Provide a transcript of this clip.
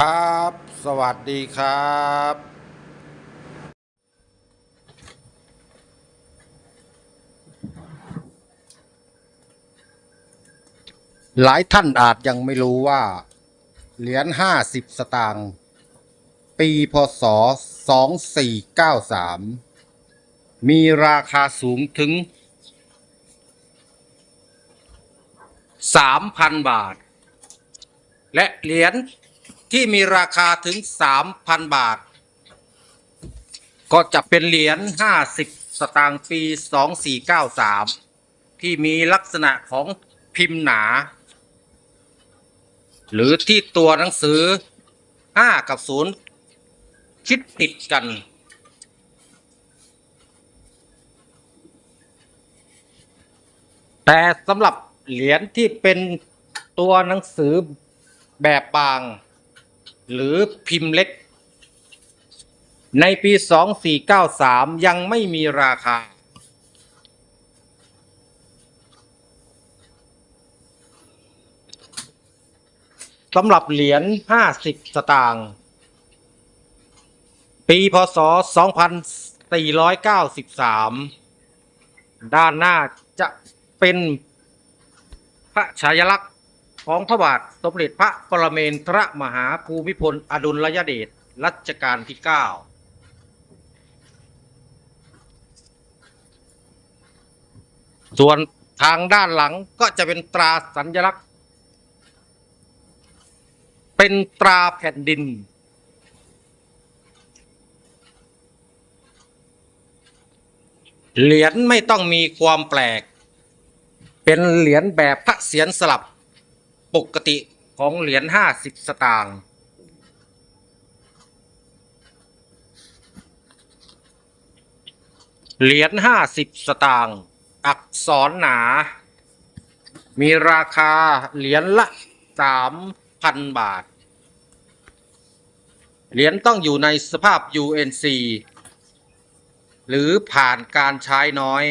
ครับ สวัสดีครับ หลายท่านอาจยังไม่รู้ว่า เหรียญห้าสิบสตางค์ปีพศสองสี่เก้าสามมีราคาสูงถึงสามพันบาท และเหรียญ ที่มีราคาถึงสามพันบาท ก็จะเป็นเหรียญห้าสิบสตางค์ปีสองสี่เก้าสามที่มีลักษณะของพิมพ์หนา หรือที่ตัวหนังสือห้ากับศูนย์ชิดติดกัน แต่สำหรับเหรียญที่เป็นตัวหนังสือแบบบาง หรือพิมพ์เล็ก ในปี 2493 ยังไม่มีราคา สำหรับเหรียญ 50 สตางค์ ปี พศ 2493 ด้านหน้าจะเป็นพระฉายลักษณ์ ของพระบาทสมเด็จพระปรเมนทรมหาภูมิพลอดุลยเดชรัชกาลที่ 9 ส่วนทางด้านหลังก็จะเป็นตราสัญลักษณ์ เป็นตราแผ่นดิน เหรียญไม่ต้องมีความแปลก เป็นเหรียญแบบพระเศียรสลับ ปกติของเหรียญห้าสิบสตางค์เหรียญห้าสิบสตางค์อักษรหนา มีราคาเหรียญละสามพันบาท เหรียญต้องอยู่ในสภาพ UNC หรือผ่านการใช้น้อย